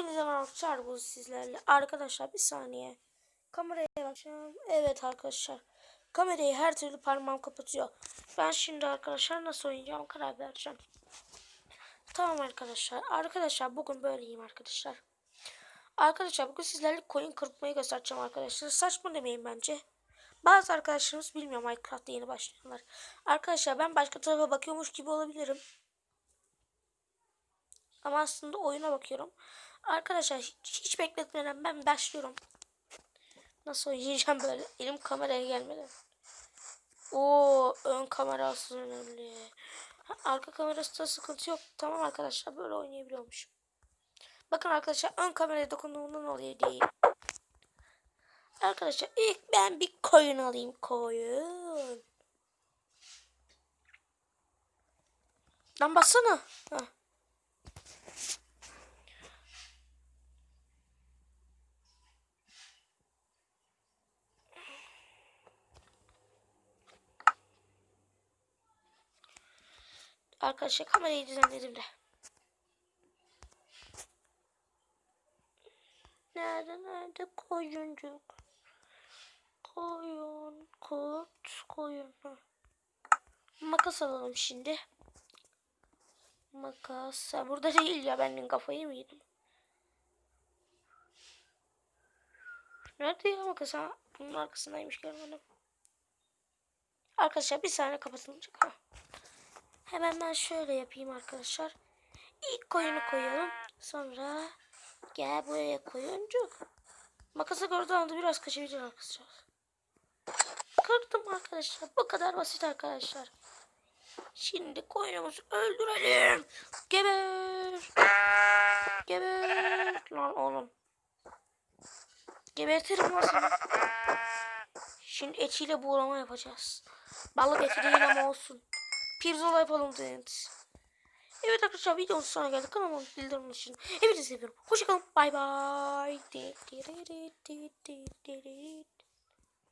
Hepinize merhaba bu sizlerle. Arkadaşlar bir saniye. Kameraya bakacağım. Evet arkadaşlar. Kamerayı her türlü parmağım kapatıyor. Ben şimdi arkadaşlar nasıl oynayacağım karar vereceğim. Tamam arkadaşlar. Arkadaşlar bugün böyleyim arkadaşlar. Arkadaşlar bugün sizlerle coin kırpmayı göstereceğim arkadaşlar. Saçma demeyin bence. Bazı arkadaşlarımız bilmiyor Minecraft'ta yeni başlayanlar. Arkadaşlar ben başka tarafa bakıyormuş gibi olabilirim. Ama aslında oyuna bakıyorum. Arkadaşlar hiç, hiç bekletmeden ben başlıyorum. Nasıl oynayacağım böyle? Elim kameraya gelmeden. Oo ön kamera asıl önemli. Ha, arka kamerası da sıkıntı yok. Tamam arkadaşlar böyle oynayabiliyormuşum. Bakın arkadaşlar ön kameraya dokunduğumda ne oluyor değil. Arkadaşlar ilk ben bir koyun alayım. Koyun. Lan bassana. Heh. Arkadaşlar kamerayı düzenledim de. Nerede nerede koyuncuk? Koyun, kurt, koyun. Makas alalım şimdi. Makas. Ha, burada değil ya benim kafayı mı yedim? Nerede ya makas ha? Bunun arkasındaymış görmedim. Arkadaşlar bir saniye kapatılacak ha. Hemen ben şöyle yapayım arkadaşlar. İlk koyunu koyalım. Sonra gel buraya koyuncuk. Makası gördüğü anda biraz kaçabilir arkadaşlar. Kırdım arkadaşlar. Bu kadar basit arkadaşlar. Şimdi koyunumuzu öldürelim. Geber. Geber. Lan oğlum. Gebertirim lan seni. Şimdi etiyle buğulama yapacağız. Balık eti değil ama olsun. Pirzola yapalım dedik. Evet arkadaşlar videonun sonuna geldik. Kanalıma bildirim için. Hepinizi seviyorum. Hoşçakalın. Bay bay.